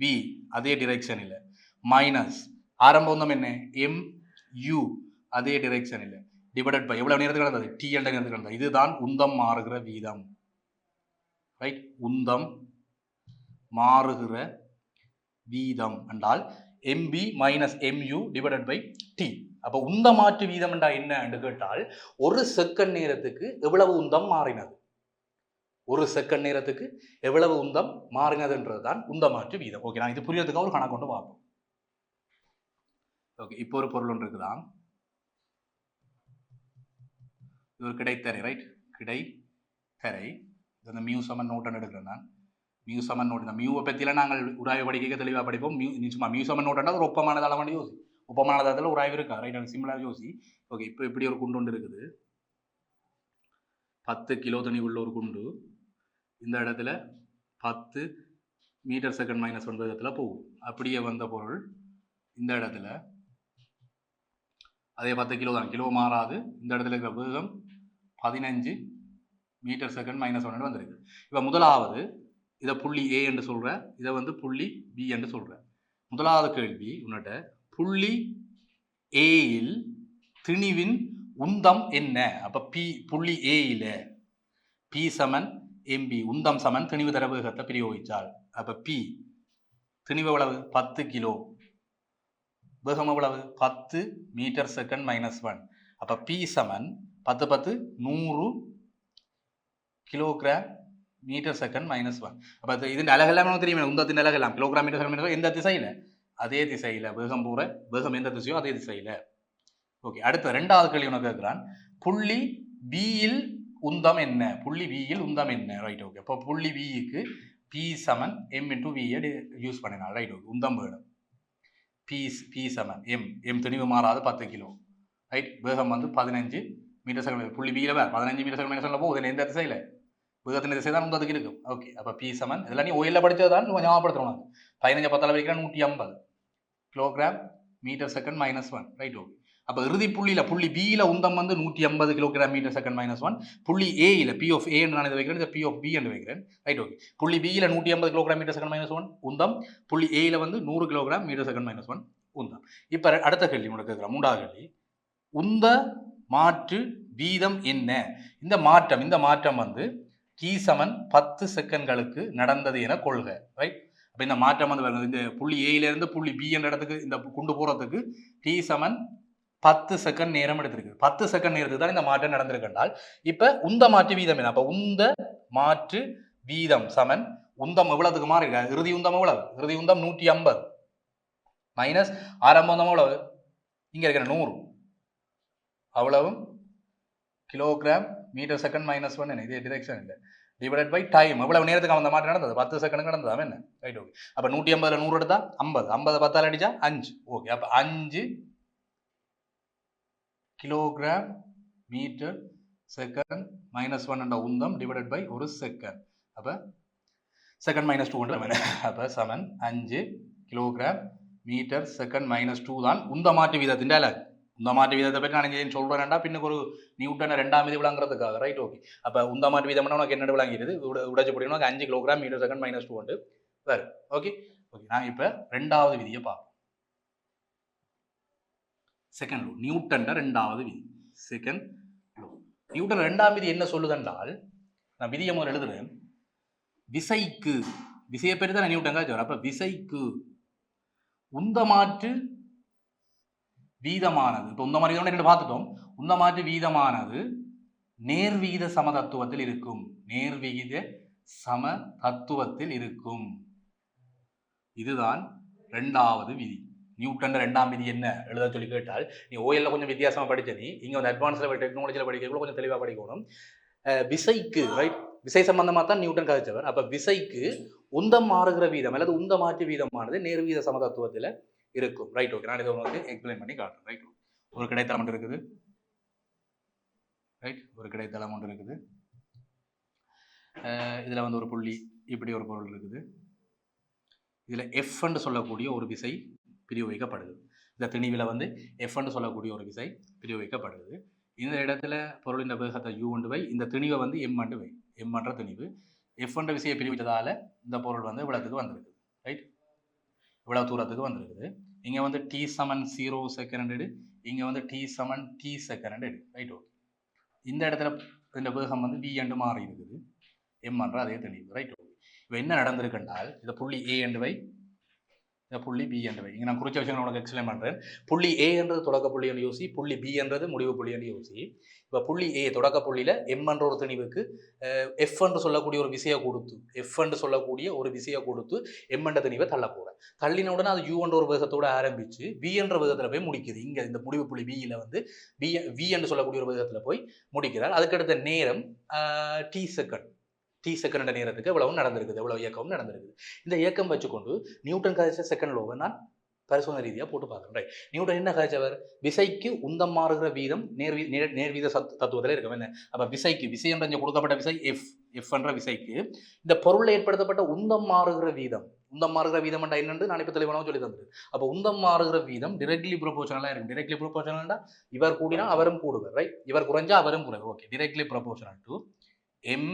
வி அதே டிரெக்ஷனில் மைனஸ் ஆரம்ப உந்தம் என்ன? எம் யூ அதே டிரெக்ஷனில் டிவைடட் பை எவ்வளோ நேரத்துக்கு நடந்தது? டி என்ற நேரத்துக்கு நடந்தது. இதுதான் உந்தம் மாறுகிற வீதம். ரைட் உந்தம் மாறுகிற வீதம் என்றால் M P minus M U divided by T அப்போ உந்த மாற்று வீதம் என்றா என்ன என்று கேட்டால் ஒரு செகண்ட் நேரத்துக்கு எவ்வளவு உந்தம் மாறினது? ஒரு செகண்ட் நேரத்துக்கு எவ்வளவு உந்தம் மாறினதுன்றது தான் உந்த மாற்று வீதம். ஓகே நான் இது புரியறதுக்காக ஒரு கணக்கு கொண்டு பார்ப்போம். ஓகே இப்போ ஒரு பொருள் ஒன்று இருக்குதான் இது ஒரு கிடைத்தரை ரைட் கிடைத்தரை இந்த மியூ சமன் நோட்டன் எடுக்கிறேன் நான். மியூ சமன் நோட் இந்த மியூவை பற்றிலாம் நாங்கள் உராய்வு படிக்க தெளிவாக படிப்போம். மியூ நிச்சயமாக மியூ சமன் நோட்டன்னா ஒரு ஒப்பமான தளமான யோசி. ஒப்பமான தளத்தில் உராய்வு இருக்கா? ரைட் எனக்கு சிம்பிளாக யோசி. ஓகே இப்போ இப்படி ஒரு குண்டு ஒன்று இருக்குது. பத்து கிலோ தனி உள்ள ஒரு குண்டு. இந்த இடத்துல பத்து மீட்டர் செகண்ட் மைனஸ் ஒன்பது இடத்துல போகும். அப்படியே வந்த பொருள் இந்த இடத்துல. அதே பத்து கிலோ தான். கிலோ மாறாது. இந்த இடத்துல இருக்கிற வேகம் பதினஞ்சு மீட்டர் செகண்ட் மைனஸ் ஒன் வந்திருக்கு. இப்போ முதலாவது இதை புள்ளி ஏ என்று சொல்கிறேன் இதை வந்து புள்ளி பி என்று சொல்கிறேன் முதலாவது கேள்வி உன்னிட்ட புள்ளி ஏயில் திணிவின் உந்தம் என்ன? அப்போ பி புள்ளி ஏயில் பி சமன் எம்பி உந்தம் சமன் திணிவு தர வேகத்தை பிரயோகிச்சால். அப்போ பி திணிவு எவ்வளவு? பத்து கிலோ. வேகம் எவ்வளவு? பத்து மீட்டர் செகண்ட் மைனஸ் ஒன் அப்போ பி சமன் பத்து பத்து நூறு kilogram metre second minus one அப்போ அது ഇതിൻ്റെ അലകെല്ലാം നമുക്ക് தெரியும் உந்தத்தின் அலகெல்லாம் கிலோகிராம் மீட்டர் செகண்ட் மீட்டர் எந்த திசையில் அதே திசையில் வேகம் பூர வேகம் எந்த திசையோ அதே திசையில் ஓகே அடுத்த ரெண்டாவது கேள்வி உனக்கு கேட்குறான் புள்ளி பியில் உந்தம் என்ன புள்ளி பியில் உந்தம் என்ன ரைட் ஓகே அப்போ புள்ளி பிக்கு பி சமன் எம் இன்டூ வியை யூஸ் பண்ணினா ரைட் ஓகே உந்தம் வேணும் பி பி சமன் எம் எம் துணிவு மாறாது பத்து கிலோ ரைட் வேகம் வந்து பதினஞ்சு மீட்டர் செகண்ட் புள்ளி பியில் வேறு பதினஞ்சு மீட்டர் செகண்ட் மைனஸ் போகுது எந்த திசையில் வேகத்தின் திசை தான் உந்ததுக்கு இருக்கும் ஓகே அப்போ பி சமன். இதெல்லாம் நீ ஓயில படித்தது தான் ஞாபகப்படுத்தணும் பதினஞ்சு பத்தால் வரைக்கும் நூற்றி ஐம்பது kilogram metre second minus one right okay அப்போ இறுதி புள்ளியில் புள்ளி பியில் உந்தம் வந்து நூற்றி ஐம்பது kilogram metre second minus one புள்ளி ஏயில் பி ஆஃப் ஏ நான் இதை வைக்கிறேன் இதை பி ஆஃப் பி என்று வைக்கிறேன். ரைட் ஓகே புள்ளி பியில் நூற்றி ஐம்பது kilogram metre second minus one உந்தம். புள்ளி ஏயில் வந்து நூறு kilogram metre second minus one உந்தம். இப்போ அடுத்த கேள்வி உனக்கு கேட்குறேன். மூன்றாவது கேள்வி. உந்த மாற்று வீதம் என்ன? இந்த மாற்றம் இந்த மாற்றம் வந்து டி சமன் பத்து செகண்ட்களுக்கு நடந்தது என கொள்க ரைட் அப்போ இந்த மாற்றம் வந்து வருது. இந்த புள்ளி ஏயிலேருந்து புள்ளி பி என்ற இடத்துக்கு இந்த கொண்டு போகிறதுக்கு டி சமன் பத்து செகண்ட் நேரம் எடுத்திருக்கு. பத்து செகண்ட் நேரத்துக்கு தான் இந்த மாற்றம் நடந்திருக்கின்றால் இப்போ உந்த மாற்று வீதம் என்ன? அப்போ உந்த மாற்று வீதம் சமன் உந்தம் எவ்வளவுக்கு மாறி இருக்கு இறுதி உந்தம் எவ்வளவு? இறுதி உந்தம் நூற்றி ஐம்பது. மைனஸ் ஆரம்ப உந்தம் எவ்வளவு? இங்கே இருக்கிற நூறு. அவ்வளவும் kilogram metre second minus one என்ன இது டிரெக்ஷன் இல்லை டிவைடட் பை டைம் எவ்வளவு நேரத்துக்கு அந்த மாதிரி நடந்தது? பத்து செகண்ட் நடந்ததா. என்ன? ரைட் ஓகே அப்போ நூற்றி ஐம்பதுல நூறு எடுத்தா ஐம்பது. ஐம்பது பத்தால் அடிச்சா அஞ்சு. ஓகே அப்போ அஞ்சு kilogram metre second minus one என்ற உந்தம் டிவைடட் பை ஒரு செகண்ட் அப்போ செகண்ட் மைனஸ் டூ அப்போ செவன் அஞ்சு kilogram metre second minus two தான் உந்த மாற்று வீதத்தின் அலகு உந்த மாற்று வீதத்தை பற்றி நான் ஏன் சொல்கிறேன்டா பின்னுக்கு ஒரு நியூட்டனை ரெண்டாம் இது விளங்குறதுக்காக ரைட் ஓகே அப்போ உந்த மாற்று வீதம் உனக்கு என்ன விளங்கிடுது உட உடைச்சு போட்டீங்கன்னா அஞ்சு kilogram metre second minus two வந்து சரி ஓகே ஓகே நான் இப்போ ரெண்டாவது விதியை பார்ப்போம். செகண்ட் லோ நியூட்டன் ரெண்டாவது விதி. செகண்ட் லோ நியூட்டன் ரெண்டாம் விதி என்ன சொல்லுதென்றால் நான் விதியை முதல்ல எழுதுறேன். விசைக்கு விசையை பேர் தான் நியூட்டன் காய்ச்சி அப்போ விசைக்கு உந்த மாற்று வீதமானது. இப்போ இந்த மாதிரி வீதம் ரெண்டு பார்த்துட்டோம். இந்த மாற்று வீதமானது நேர்விகித சமதத்துவத்தில் இருக்கும். நேர்விகித சம தத்துவத்தில் இருக்கும். இதுதான் ரெண்டாவது விதி. நியூட்டன் ரெண்டாம் விதி என்ன? எழுத சொல்லி கேட்டால் நீ ஓஎல்ல கொஞ்சம் வித்தியாசமா படிச்ச நீ இங்கே வந்து அட்வான்ஸில் டெக்னாலஜியில் படிக்கிறதுக்குள்ள கொஞ்சம் தெளிவாக படிக்கணும். விசைக்கு ரைட் விசை சம்பந்தமாக தான் நியூட்டன் கதைச்சவர். அப்போ விசைக்கு உந்தம் மாறுகிற வீதம் அல்லது உந்த மாற்று வீதமானது நேர்வீத சமதத்துவத்தில் இருக்கும். ரைட் ஓகே நான் இதை உங்களுக்கு எக்ஸ்பிளைன் பண்ணி காட்டுறேன். ரைட் ஒரு கிடைத்தளம் ஒன்று இருக்குது. ரைட் ஒரு கிடைத்தளம் ஒன்று இருக்குது. இதில் வந்து ஒரு புள்ளி இப்படி ஒரு பொருள் இருக்குது. இதில் எஃப் சொல்லக்கூடிய ஒரு விசை பிரிவுவைக்கப்படுது. இந்த திணிவில் வந்து எஃப் சொல்லக்கூடிய ஒரு விசை பிரிவுவைக்கப்படுது. இந்த இடத்துல பொருளின் வேகத்தை யூ ஒன்று வை. இந்த திணிவை வந்து எம் அண்டு வை. எம் என்ற திணிவு. எஃப் என்ற விசையை பிரிவித்ததால் இந்த பொருள் வந்து இவ்வளோத்துக்கு வந்திருக்குது. ரைட் இவ்வளோ தூரத்துக்கு வந்திருக்குது. இங்கே வந்து டி செவன் ஜீரோ செகண்ட் எடு. இங்கே வந்து டி செவன் டி செகண்ட் எடு. ரைட் ஓகே இந்த இடத்துல இந்த வேகம் வந்து வி அண்டு மாறி இருக்குது எம் என்ற அதே திணிவு ரைட் ஓகே இப்போ என்ன நடந்திருக்குன்றால் இந்த புள்ளி ஏ என்று வை புள்ளி பி என்றவை வை நான் குறித்த விஷயங்கள் உனக்கு எக்ஸ்பிளைன் பண்ணுறேன் புள்ளி ஏ என்றது தொடக்க புள்ளின்னு யோசி புள்ளி பி என்றது முடிவு புள்ளின்னு யோசி. இப்போ புள்ளி ஏ தொடக்க புள்ளியில் எம் என்ற ஒரு திணிவுக்கு எஃப் என்று சொல்லக்கூடிய ஒரு விசையை கொடுத்து எஃப் என்று சொல்லக்கூடிய ஒரு விசையை கொடுத்து எம் என்ற திணிவை தள்ள போகிறேன் தள்ளின உடனே அது யூ என்ற ஒரு வேகத்தோட ஆரம்பித்து பி என்ற வேகத்துல போய் முடிக்குது. இங்கே இந்த முடிவு புள்ளி பியில் வந்து பி வி என்று சொல்லக்கூடிய ஒரு விதத்தில் போய் முடிக்கிறார். அதுக்கடுத்த நேரம் டி செகண்ட் டி செகண்ட் நேரத்துக்கு எவ்வளவு நடந்திருக்குது எவ்வளவு இயக்கமும் நடந்திருக்குது. இந்த இயக்கம் வச்சுக்கொண்டு நியூட்டன் கதைச்ச செகண்ட் லோவை நான் பரிசோதனை ரீதியாக போட்டு பார்க்குறேன். ரைட் நியூட்டன் என்ன கதைச்சவர் விசைக்கு உந்தம் மாறுகிற வீதம் நேர்வி நேர் நேர்வீத சத் தத்துவத்தில் இருக்கும். என்ன? அப்போ விசைக்கு விசை என்ற கொடுக்கப்பட்ட விசை எஃப் எஃப் என்ற விசைக்கு இந்த பொருளில் ஏற்படுத்தப்பட்ட உந்தம் மாறுகிற வீதம். உந்தம் மாறுகிற வீதம் என்றா என்னென்று நான் இப்போ தெளிவான சொல்லி தந்துரு அப்போ உந்தம் மாறுகிற வீதம் டிரெக்ட்லி ப்ரொபோஷனலாக இருக்கும். டிரெக்ட்லி ப்ரொபோஷனல்டா இவர் கூடினா அவரும் கூடுவர். ரைட் இவர் குறைஞ்சா அவரும் குறைவர். Okay directly proportional to M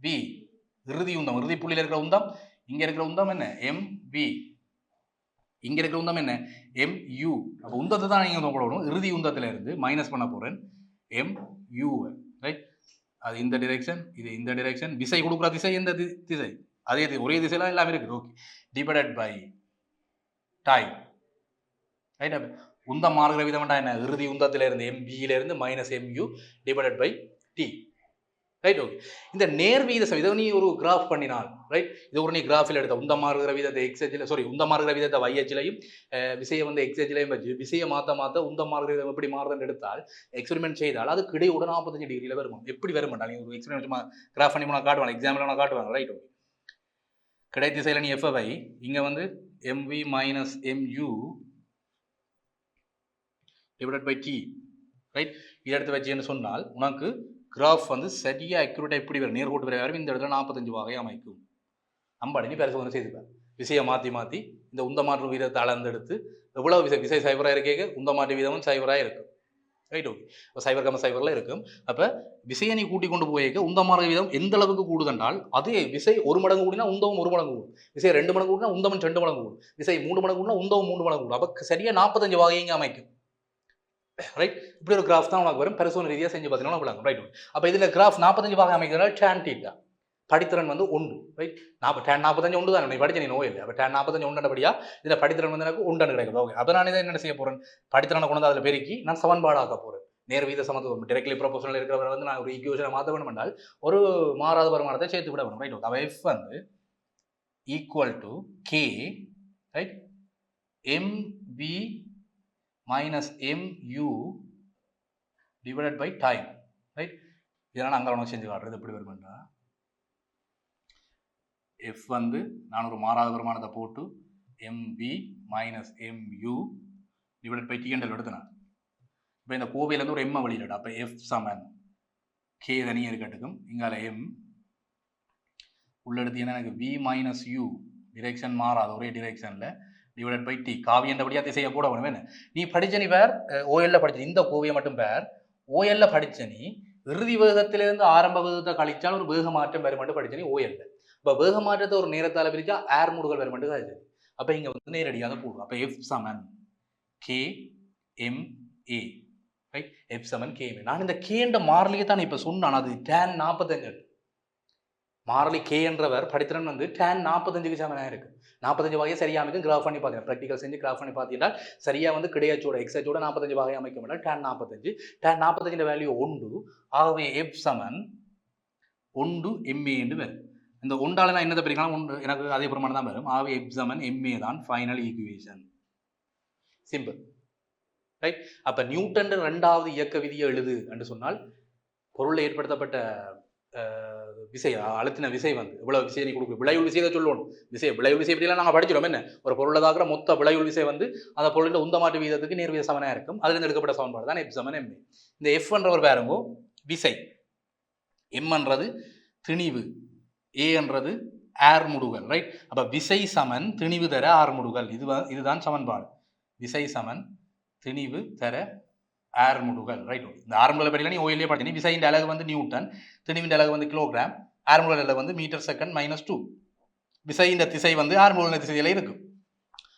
P இறுதி உந்தம். இறுதி புள்ளியில் இருக்கிற உந்தம். இங்கே இருக்கிற உந்தம் என்ன? எம் பி இங்கே இருக்கிற உந்தம் என்ன? எம் யூ அப்போ உந்தத்தை தான் நீங்கள் வந்து போடணும் இறுதி உந்தத்தில் இருந்து மைனஸ் பண்ண போகிறேன் எம் யூ ரைட் அது இந்த டிரெக்ஷன் இது இந்த டிரெக்ஷன் விசை கொடுக்குற திசை எந்த தி- திசை? அதே தி- ஒரே திசையில எல்லாமே இருக்குது. Okay divided by time right உந்தம் மாறுகிற விதம் என்ன? இறுதி உந்தத்திலிருந்து இருந்து minus M U divided by T right okay இந்த நேர்வீத சம இதை நீ ஒரு கிராஃப் பண்ணினால் ரைட் இது ஒரு நீ கிராஃபில் எடுத்த உந்த மாறுகிற விதத்தை எக்ஸஜில் சாரி உந்த மாறுகிற விதத்தை வையச்சிலையும் விசையை வந்து எக்ஸஜிலையும் வச்சு விசையை மாற்ற மாற்ற உந்த மாறுகிற விதம் எப்படி மாறுதுன்னு எடுத்தால் எக்ஸ்பெரிமெண்ட் செய்தால் அது கிடையோட நாற்பத்தஞ்சு டிகிரியில் வரும் எப்படி வரும் நீ ஒரு எக்ஸ்பெரிமெண்ட் சும்மா கிராஃப் பண்ணி நான் காட்டுவாங்க எக்ஸாம்பிள் நான் காட்டுவாங்க ரைட் ஓகே கிடை திசையில் நீ எஃப்எஃப்ஐ இங்கே வந்து M V minus M U divided by T right இதை எடுத்து வச்சுன்னு சொன்னால் உனக்கு கிராஃப் வந்து சரியா அக்யூரேட்டாக எப்படி வரும் நேர்கோட்டு வரை வரும் இந்த இடத்துல நாற்பத்தஞ்சு வகை அமைக்கும். அம்பாடி நீ பரிசோதனை செய்துப்பார் விசையை மாற்றி மாற்றி இந்த உந்த மாற்று வீதத்தை அளந்தெடுத்து எவ்வளோ விசை விசை சைபராக இருக்கே உந்த மாற்று வீதமும் சைபராக இருக்கும். ரைட் ஓகே இப்போ சைபர் கம்ம சைபரில் இருக்கும். அப்போ விசையை நீ கூட்டி கொண்டு போயிருக்க உந்த மாற்று வீதம் எந்த அளவுக்கு கூடுதென்றால் அதே விசை ஒரு மடங்கு கூடினா உந்தவும் ஒரு மடங்கு கூடும். விசை ரெண்டு மடங்கு கூடினா உந்தவன் ரெண்டு மடங்கு கூடும். விசை மூணு மடங்கு கூடினா உந்தவும் மூணு மடங்கு கூடும். அப்போ சரியாக நாற்பத்தஞ்சு வகையங்க அமைக்கும். ரைட் இப்படி ஒரு கிராஃப் தான் உனக்கு வரும். பெருசோன ரீதியாக செஞ்சு பார்த்தீங்கன்னா விளங்கும். ரைட் அப்போ இதில் கிராஃப் நாற்பத்தஞ்சு பாகம் அமைக்கிறதுனால டேன் டீட்டா படித்திறன் வந்து ஒன்று ரைட் நாற்பது டேன் நாற்பத்தஞ்சு ஒன்று தான். நீ படித்த நீ நோய் இல்லை அப்போ டேன் நாற்பத்தஞ்சு ஒன்றபடியா இதில் படித்திறன் வந்து எனக்கு ஒன்று கிடைக்கும். ஓகே அப்போ நான் இதை என்ன செய்ய போகிறேன் படித்திறனை கொண்டு வந்து அதில் பெருக்கி நான் சமன்பாடாக்க போகிறேன் நேர் வீத சமத்துவம். டிரெக்ட்லி ப்ரொபோஷனல் இருக்கிறவரை வந்து நான் ஒரு ஈக்குவேஷனை மாற்ற வேணும் என்றால் ஒரு மாறாத வருமானத்தை சேர்த்து விட வேணும். ரைட் ஓகே எஃப் வந்து equal to K right M P minus M U divided by time right இதெல்லாம் நாங்கள் உனக்கு செஞ்சு காட்டுறது எப்படி வருமென்றா எஃப் வந்து நான் ஒரு மாறாத வருமானத்தை போட்டு M P minus M U divided by டிஎன்டல் எடுத்தேன்? இப்போ இந்த கோவையிலேருந்து ஒரு எம்மை வெளியிடா அப்போ எஃப் சமன் கே தனியாக இருக்கட்டுக்கும் இங்கால எம் உள்ள எடுத்தீங்கன்னா எனக்கு வி மைனஸ் யூ டிரெக்ஷன் மாறாது ஒரே டிரெக்ஷனில் டிவைடட் பை டி காவியன்றபடியாக திசையை கூட வேணும் நீ படிச்ச நீ பேர் ஓஎல்ல படிச்ச இந்த கோவியை மட்டும் பேர். ஓஎல்ல படித்த நீ இறுதி வேகத்திலிருந்து ஆரம்ப வேகத்தை கழிச்சால் ஒரு வேக மாற்றம் வரும் மட்டும் படித்த நீ ஓஎல்ல இப்போ வேக மாற்றத்தை ஒரு நேரத்தால் பிரிச்சா ஏர் மூடுகள் வரும் மட்டும் தான் அப்போ இங்கே வந்து நேரடியாக போடுவோம் அப்போ F Saman K M A right F Saman K நான் இந்த கேன்ற மாறிலியை தான் இப்போ சொன்னான். அது டேன் நாற்பத்தஞ்சு மாறலி கே என்றவர் படித்திறன் வந்து டேன் நாற்பத்தஞ்சுக்கு சமனாக இருக்கு. நாற்பத்தஞ்சு வகையை சரியாக அமைக்கும். கிராஃப் பண்ணி பார்த்தீங்கன்னா ப்ராக்டிகல் செஞ்சு கிராஃப் பண்ணி பார்த்தீங்கன்னா சரியாக வந்து கிடையாச்சோட எக்ஸாச்சோட நாற்பத்தஞ்சு வகை அமைக்க முடியல. டேன் நாற்பத்தஞ்சு. டேன் நாற்பத்தஞ்சு வேல்யூ ஒன்று ஆகவே எஃப் சமன் ஒன்று எம்ஏ என்று வரும். இந்த ஒன்றால் நான் என்னதை பிரிக்கலாம் ஒன்று எனக்கு அதே பிரமாணம் தான் வரும். ஆகவே எஃப் சமன் எம்ஏ தான் ஃபைனல் ஈக்குவேஷன் சிம்பிள் ரைட் அப்போ நியூட்டன் ரெண்டாவது இயக்க விதியை எழுது என்று சொன்னால் பொருளில் ஏற்படுத்தப்பட்ட விசை அழுத்தின விசை வந்து இவ்வளவு விசையை நீ கொடுக்க விளைவு விசையை சொல்லுவோம். விசை விளைவு விசை பற்றியெல்லாம் நாங்கள் படிச்சிடும் என்ன? ஒரு பொருளதாகிற மொத்த விளைவு விசை வந்து அந்த பொருளின் உந்தமாட்டு வீதத்துக்கு நேர்வீத சமனாக இருக்கும். அதுலேருந்து எடுக்கப்பட்ட சமன்பாடு தான் எஃப் சமன் எம்ஏ இந்த எஃப் என்றவர் பாருங்கோ விசை. எம்ன்றது திணிவு. ஏ என்றது ஏர் முடுகல் ரைட் அப்போ விசை சமன் திணிவு தர ஆர் முடுகல். இது இதுதான் சமன்பாடு. விசை சமன் திணிவு தர ஏர் ரைட் இந்த ஆர் படியில் நீ ஓயிலே பார்த்தீங்க விசையின் அழகு வந்து நியூட்டன் திணிவின் அழகு வந்து கிலோகிராம் ஏர் அழகு வந்து மீட்டர் செகண்ட் மைனஸ் டூ விசையின் திசை வந்து ஆர் திசையில் இருக்கும்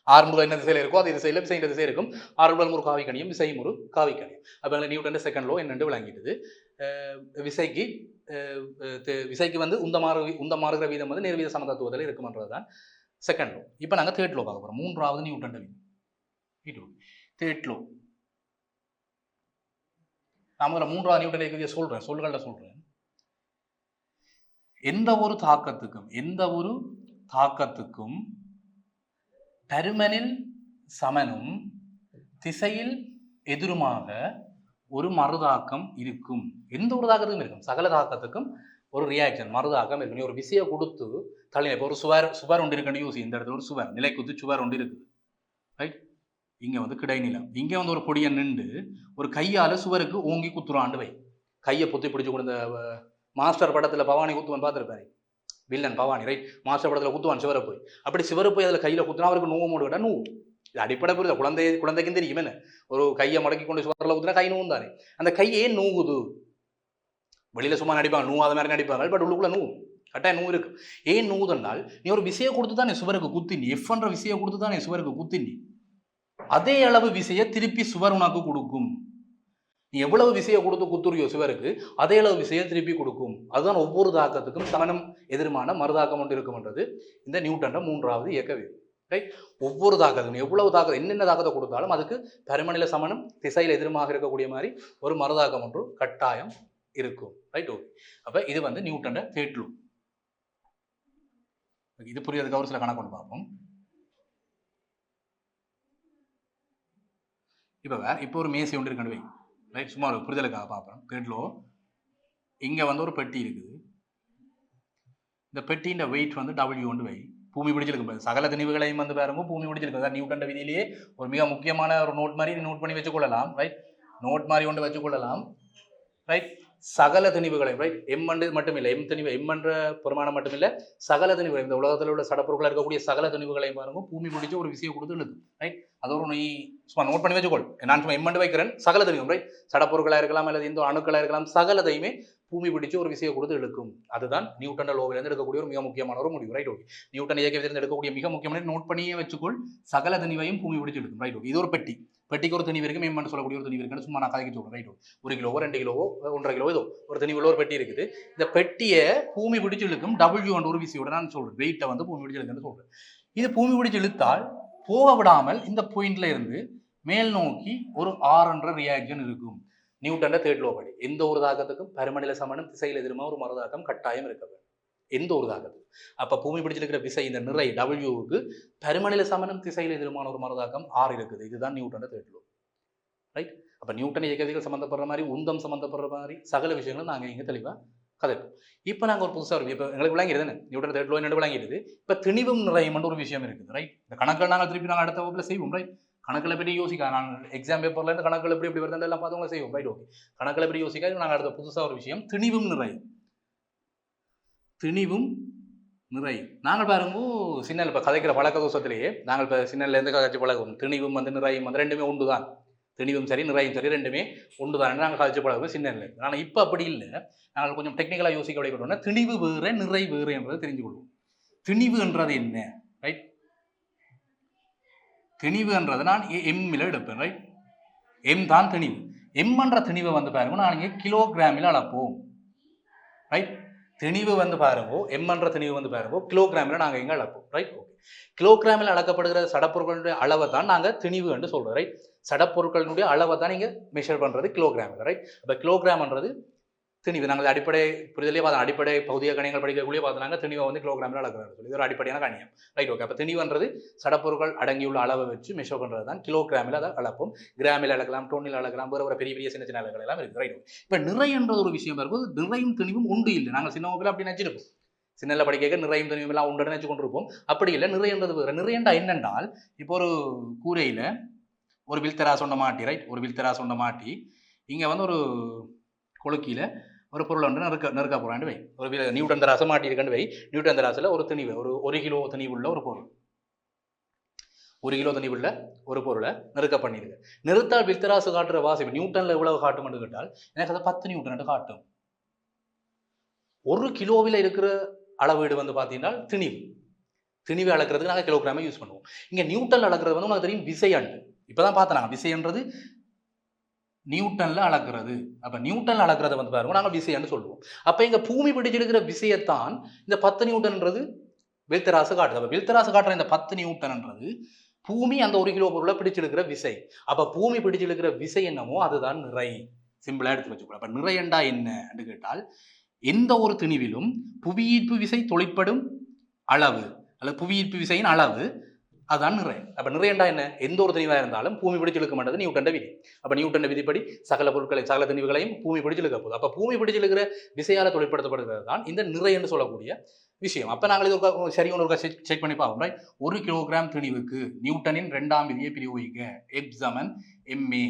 ஆர் என்ன திசையில் இருக்கோ அதே திசையில் விசையின் திசை இருக்கும். ஆர் ஒரு காவிக்கணியும் விசை ஒரு காவிக்கணியும் அப்போ நியூட்டன் செகண்ட் லோ என்னென்று விளங்கிடுது விசைக்கு விசைக்கு வந்து உந்த மாறு உந்த மாறுகிற வீதம் வந்து நேர்வீத சமதத்துவத்தில் இருக்குமன்றது தான் செகண்ட் லோ இப்போ நாங்கள் தேர்ட் லோ பார்க்க போகிறோம் மூன்றாவது நியூட்டன் விதி தேர்ட் லோ நான் மூன்றாவது நியூட்டன் விதியை சொல்கிறேன் சொல்கள சொல்கிறேன் எந்த ஒரு தாக்கத்துக்கும் எந்த ஒரு தாக்கத்துக்கும் டர்மனில் சமனும் திசையில் எதிருமாக ஒரு மறுதாக்கம் இருக்கும். எந்த ஒரு தாக்கத்துக்கும் இருக்கும். சகல தாக்கத்துக்கும் ஒரு ரியாக்ஷன் மறுதாக்கம் இருக்கும். நீ ஒரு விசையை கொடுத்து தள்ளி இப்போ ஒரு சுவர் சுவர் ஒன்று இருக்குன்னு யூஸ் இந்த இடத்துல ஒரு சுவர் நிலை குத்து சுவர் ஒன்று இருக்குது. ரைட் இங்கே வந்து கிடைநிலம். இங்கே வந்து ஒரு பொடியை நின்று ஒரு கையால் சுவருக்கு ஓங்கி குத்துறாண்டு வை. கையை பொத்தி பிடிச்சி கொடுத்த மாஸ்டர் படத்தில் பவானி குத்துவன் பார்த்துருப்பாரு. வில்லன் பவானி ரைட் மாஸ்டர் படத்தில் குத்துவான் சிவரை போய். அப்படி சிவரை போய் அதில் கையில் குத்துனா அவருக்கு நோவு மூடு விட நோவு. இது அடிப்படை புரியுது குழந்தை குழந்தைக்கும் தெரியும் என்ன? ஒரு கையை மடக்கி கொண்டு சுவரில் குத்துனா கை நோவும் தானே அந்த கையே ஏன் நூகுது வெளியில சும்மா நடிப்பாங்க நூவாத மாதிரி நடிப்பாங்க பட் உள்ளுக்குள்ள நூ கட்டாயம் நூ இருக்கு. ஏன் நூதென்றால் நீ ஒரு விசையை கொடுத்து தானே சுவருக்கு குத்தினி எஃப்ன்ற விசையை கொடுத்து தானே சுவருக்கு குத்தினி அதே அளவு விசையை திருப்பி சுவர் உனக்கு கொடுக்கும். நீ எவ்வளவு விசையை கொடுத்து குத்துறியோ சுவருக்கு அதே அளவு விசையை திருப்பி கொடுக்கும். அதுதான் ஒவ்வொரு தாக்கத்துக்கும் சமனம் எதிர்மான மறுதாக்கம் ஒன்று இருக்கும்ன்றது இந்த நியூட்டன்ற மூன்றாவது இயக்க விதி. ரைட் ஒவ்வொரு தாக்கத்துக்கும் எவ்வளவு தாக்கம் என்னென்ன தாக்கத்தை கொடுத்தாலும் அதுக்கு பருமநில சமனம் திசையில் எதிர்மாக இருக்கக்கூடிய மாதிரி ஒரு மறுதாக்கம் ஒன்று கட்டாயம் இருக்கும். ரைட் ஓகே அப்போ இது வந்து நியூட்டனை தேர்ட் இது புரியறதுக்கு ஒரு சில கணக்கு கொண்டு பார்ப்போம். இப்போ வேறு இப்போ ஒரு மேசை ஒன்று இருக்கணும் வை ரைட் சும்மா ஒரு புரிதலுக்காக பார்ப்போம். தேர்ட் இங்கே வந்து ஒரு பெட்டி இருக்குது. இந்த பெட்டியின் வெயிட் வந்து டபிள்யூ ஒன்று வை பூமி பிடிச்சிருக்கு சகல திணிவுகளையும் வந்து பாருங்க. பூமி பிடிச்சிருக்கு நியூட்டன் விதியிலேயே ஒரு மிக முக்கியமான ஒரு நோட் மாதிரி நோட் பண்ணி வச்சுக்கொள்ளலாம் ரைட் நோட் மாதிரி ஒன்று வச்சுக்கொள்ளலாம் ரைட் சகல துணிவுகளையும் ரைட் எம் அண்டு மட்டும் இல்லை எம் துணிவு எம் என்ற பிரமாணம் மட்டும் இல்லை சகல திணிவுகள் இந்த உலகத்தில் உள்ள சடப்பொருட்கள் இருக்கக்கூடிய சகல துணிவுகளையும் பாருங்க பூமி பிடிச்சி ஒரு விஷயம் கொடுத்து இழுக்கும் ரைட் அது ஒரு நீ சும்மா நோட் பண்ணி வச்சுக்கோள். நான் சும்மா எம் அண்டு வைக்கிறேன் சகல சகலத்தையும் ரைட் சடப்பொருட்களாக இருக்கலாம் அல்லது இந்த அணுக்களாக இருக்கலாம் சகலதையுமே பூமி பிடிச்சு ஒரு விஷயம் கொடுத்து இழுக்கும். அதுதான் நியூட்டன் லோவிலிருந்து எடுக்கக்கூடிய ஒரு மிக முக்கியமான ஒரு முடிவு ரைட் ஓகே நியூட்டன் இயக்கத்திலிருந்து எடுக்கக்கூடிய மிக முக்கியமான நோட் பண்ணியே வச்சுக்கொள் சகல திணிவையும் பூமி பிடிச்சு எடுக்கும் ரைட் ஓகே இது ஒரு பெட்டி. பெட்டிக்கு ஒரு துணி இருக்கு மேம்பட்டு சொல்லக்கூடிய ஒரு துணி இருக்குன்னு சும்மா நான் கதைக்கு சொல்றேன். ரைட்டு ஒரு கிலோவோ ரெண்டு கிலோவோ ஒன்றரை கிலோ ஏதோ ஒரு உள்ள ஒரு பெட்டி இருக்குது. இந்த பெட்டியை பூமி பிடிச்சு இழுக்கும் டபுள்யூ அண்ட் ஒரு விசியோட நான் சொல்றேன். வெயிட்டை வந்து பூமி பிடிச்சு இழுக்குன்னு சொல்றேன். இது பூமி பிடிச்சு இழுத்தால் போக விடாமல் இந்த பாயிண்ட்ல இருந்து மேல் நோக்கி ஒரு ஆறுன்ற ரியாக்ஷன் இருக்கும். நியூட்டன்ட தேர்ட் லோ படி. எந்த ஒரு தாக்கத்துக்கும் பருமநிலை சமணம் திசையில் எதிருமா ஒரு மறுதாக்கம் கட்டாயம் இருக்க வேண்டும். எந்த ஒரு அப்ப பூமி பிடிச்சிருக்கிற விசை இந்த நிறை டபிள்யூவுக்கு பெருமநில சமனம் திசையில் எதிர்மான ஒரு மருதாக்கம் ஆர் இருக்குது. இதுதான் நியூட்டன்ட தேர்ட் லோ ரைட் அப்ப நியூட்டன் இயக்கவியல் சம்மந்தப்படுற மாதிரி உந்தம் சம்மந்தப்படுற மாதிரி சகல விஷயங்களும் நாங்க இங்க தெளிவா கதைப்போம். இப்போ நாங்கள் ஒரு புதுசாக இருக்கோம் இப்போ எங்களுக்கு விளங்கிடுது நியூட்டன் தேர்ட் லோ என்ன விளங்கிடுது. இப்போ திணிவும் நிறையும் ஒரு விஷயம் இருக்குது. ரைட் இந்த கணக்கில் நாங்கள் திருப்பி நாங்கள் அடுத்த வகுப்பில் செய்வோம். ரைட் கணக்கில் பற்றி யோசிக்க? நான் எக்ஸாம் பேப்பர்ல இருந்து கணக்கில் எப்படி எப்படி வருது எல்லாம் பார்த்தவங்க செய்வோம். ரைட் ஓகே கணக்கில் பற்றி யோசிக்க நாங்கள் அடுத்த புதுசாக ஒரு விஷயம். திணிவும் நிறையும். திணிவும் நிறை. நாங்கள் பாருங்க சின்னல் இப்போ கதைக்கிற பழக்க தோஷத்திலேயே நாங்கள் இப்போ சின்னலேருந்து கதைச்சு பழகுவோம்? திணிவும் வந்து நிறையும் வந்து ரெண்டுமே உண்டு தான் திணிவும் சரி நிறையும் சரி ரெண்டுமே உண்டு தான் நாங்கள் கதைச்சு பழகுவோம் சின்னல ஆனால் இப்போ அப்படி இல்லை. நாங்கள் கொஞ்சம் டெக்னிக்கலாக யோசிக்க விளையாடுவோம்னா திணிவு வேறு நிறை வேறு என்பதை தெரிஞ்சு கொள்வோம். திணிவு என்றது என்ன? ரைட் திணிவுன்றது நான் எம்மில் எடுப்பேன். ரைட் எம் தான் திணிவு. எம் என்ற திணிவை வந்து பாருங்க நான் இங்கே கிலோகிராமில் அளப்போம். ரைட் திணிவு வந்து பாருங்க எம் என்ற திணிவு வந்து பாருங்கோ கிலோகிராமில் நாங்கள் இங்கே அளப்போம் ரைட் ஓகே கிலோகிராமில் அளக்கப்படுகிற சடப்பொருட்களுடைய அளவை தான் நாங்கள் திணிவு என்று சொல்கிறோம் ரைட் சடப்பொருட்களினுடைய அளவை தான் நீங்கள் மெஷர் பண்ணுறது கிலோகிராமில் ரைட் அப்போ கிலோகிராம்ன்றது திணிவு. நாங்கள் அடிப்படை புரிதலே பார்த்தோம். அடிப்படை பகுதிய கணியங்கள் படிக்கக்கூடிய பார்த்தோம்னா திணிவை வந்து கிலோகிராமில் அளக்கிறாங்க சொல்லி இது ஒரு அடிப்படையான கணியம். ரைட் ஓகே அப்போ திணிவுன்றது சடப்பொருட்கள் அடங்கியுள்ள அளவை வச்சு மெஷர் பண்ணுறது தான் கிலோகிராமில் அதை அளப்போம். கிராமில் அளக்கலாம் டோனில் அளக்கலாம் வேறு ஒரு பெரிய பெரிய சின்ன சின்ன அளவுகள் எல்லாம் இருக்குது. ரைட் இப்போ நிறைன்றது ஒரு விஷயம் இருக்கும்போது நிறையும் திணிவும் உண்டு இல்லை. நாங்கள் சின்ன வகுப்பில் அப்படி நினச்சிருப்போம். சின்னல படிக்க நிறையும் திணிவும் எல்லாம் உண்டு நினச்சி கொண்டிருப்போம். அப்படி இல்லை. நிறையன்றது வேறு. நிறையண்டா என்னென்றால் இப்போ ஒரு கூரையில் ஒரு வில்தரா சொன்ன மாட்டி. ரைட் ஒரு வில்தரா சொன்ன மாட்டி. இங்கே வந்து ஒரு கொழுக்கியில் ஒரு பொருள் வந்து நெருக்க நறுக்க போகிறான்னு வை. ஒரு நியூட்டன் தராசை மாட்டியிருக்கண்டு வை. நியூட்டன் தராசில் ஒரு திணிவு ஒரு ஒரு கிலோ திணிவுள்ள ஒரு பொருள். ஒரு கிலோ திணிவுள்ள ஒரு பொருளை நெருக்க பண்ணியிருக்கு. நிறுத்தால் வித்தராசு காட்டுற வாசி நியூட்டன்ல எவ்வளவு காட்டும் கேட்டால் எனக்கு அதை பத்து நியூட்டன் காட்டும். ஒரு கிலோவில் இருக்கிற அளவீடு வந்து பார்த்தீங்கன்னா திணிவு. திணிவு அளக்கிறதுக்கு நாங்கள் கிலோகிராமே யூஸ் பண்ணுவோம். இங்கே நியூட்டன் அளக்கிறது வந்து உங்களுக்கு தெரியும் விசையாண்டு. இப்போதான் பார்த்தோம் நாங்கள் விசைன்றது நியூட்டன்ல அளக்கிறது. அப்ப நியூட்டன்ல அளக்கிறத வந்து பாருங்க நாங்கள் விசைன்னு சொல்லுவோம். அப்ப எங்க பூமி பிடிச்சிருக்கிற விசையத்தான் இந்த பத்து நியூட்டன்ன்றது வில்தராசு காட்டுது. அப்ப வில்தராசு காட்டுற இந்த பத்து நியூட்டன்ன்றது பூமி அந்த ஒரு கிலோ பொருளை பிடிச்சிருக்கிற விசை. அப்ப பூமி பிடிச்சிருக்கிற விசை என்னமோ அதுதான் நிறை. சிம்பிளா எடுத்து வச்சுக்கோ அப்ப நிறையண்டா என்ன கேட்டால் எந்த ஒரு திணிவிலும் புவியீர்ப்பு விசை தொழிற்படும் அளவு. அல்லது புவியீர்ப்பு விசையின் அளவு அதான் நிறை அப்போ நிறையண்டா என்ன? எந்த ஒரு திணிவா இருந்தாலும் பூமி பிடிச்சு மாட்டது நியூட்டன்ட விதி. அப்போ நியூட்டன் விதிப்படி சகல பொருட்களை சகல திணிவுகளையும் பூமி பிடிச்சிழுக்க போகுது. அப்போ பூமி பிடிச்சு விசையால் தொழிற்படுத்தப்படுகிறது தான் இந்த நிறை என்று சொல்லக்கூடிய விஷயம். அப்போ நாங்கள் இது ஒரு சரி ஒன்று செக் செக் பண்ணி பார்ப்போம். ஒரு கிலோகிராம் திணிவுக்கு நியூட்டனின் ரெண்டாம் விதியை பிரயோகிக்க எப்சமன் எம்ஏ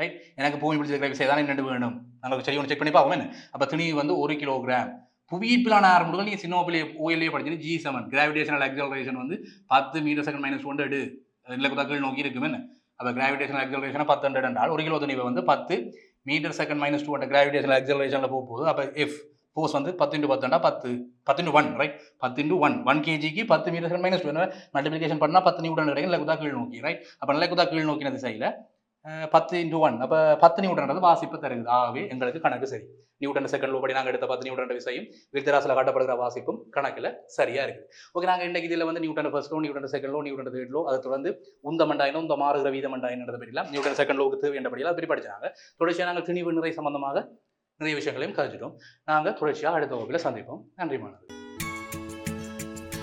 ரைட் எனக்கு பூமி பிடிச்சிருக்கிற விசை தான் ரெண்டு வேணும்? நாங்கள் சரி ஒன்று செக் பண்ணி பார்ப்போம். என்ன? அப்போ திணிவு வந்து ஒரு கிலோகிராம் புவியீர்ப்பிலான ஆரம்பத்தில் நீங்கள் சின்ன ஓப்பிலே ஓயிலே படிச்சு ஜி செவன் கிராவிடேஷனல் அக்சலரேஷன் வந்து பத்து மீட்டர் செகண்ட் மைனஸ் ஒன்று எடு இல்லை கீழ் நோக்கி இருக்கும் என்ன? அப்போ கிராவிடேஷனல் அக்சலரேஷனை பத்து ஹண்ட்ரட் என்றால் ஒரு கிலோ துணிவை வந்து பத்து metre second minus two hundred gravitational அக்சலரேஷனில் போக போகுது அப்போ எஃப் ஃபோர்ஸ் வந்து பத்து இன்ட்டு பத்துண்டா பத்து பத்து இன்ட்டு ஒன் ரைட் பத்து இன்ட்டு ஒன் ஒன் கேஜிக்கு பத்து metre second minus two multiplication பண்ணால் பத்து நியூட்டன் கிடைக்கும் இல்லை குதா கீழ் நோக்கி ரைட் அப்போ நல்ல குதா கீழ் நோக்கின திசையில் பத்து இன்ட்டு ஒன் அப்போ பத்து நியூட்டன்றது வாசிப்பு தருகுது ஆகவே எங்களுக்கு கணக்கு சரி. நியூட்டன் செகண்ட் படி நாங்கள் எடுத்த பத்து நியூட்டன் விசையும் விருத்தராசில் காட்டப்படுகிற வாசிப்பும் கணக்கில் சரியாக இருக்குது. ஓகே நாங்கள் இன்றைக்கு இதில் வந்து Newton first law Newton second Newton third law அதை தொடர்ந்து உந்த மண்டாயினோ இந்த மாறுகிற வீத மண்டாயினது படிக்கலாம் நியூட்டன் செகண்ட் லோக்கு தேவையான அப்படி படிச்சாங்க தொடர்ச்சியாக நாங்கள் திணிவு நிறை சம்பந்தமாக நிறைய விஷயங்களையும் கதைச்சிட்டோம். நாங்கள் தொடர்ச்சியாக அடுத்த வகுப்பில் சந்திப்போம். நன்றி மாணவர்கள்.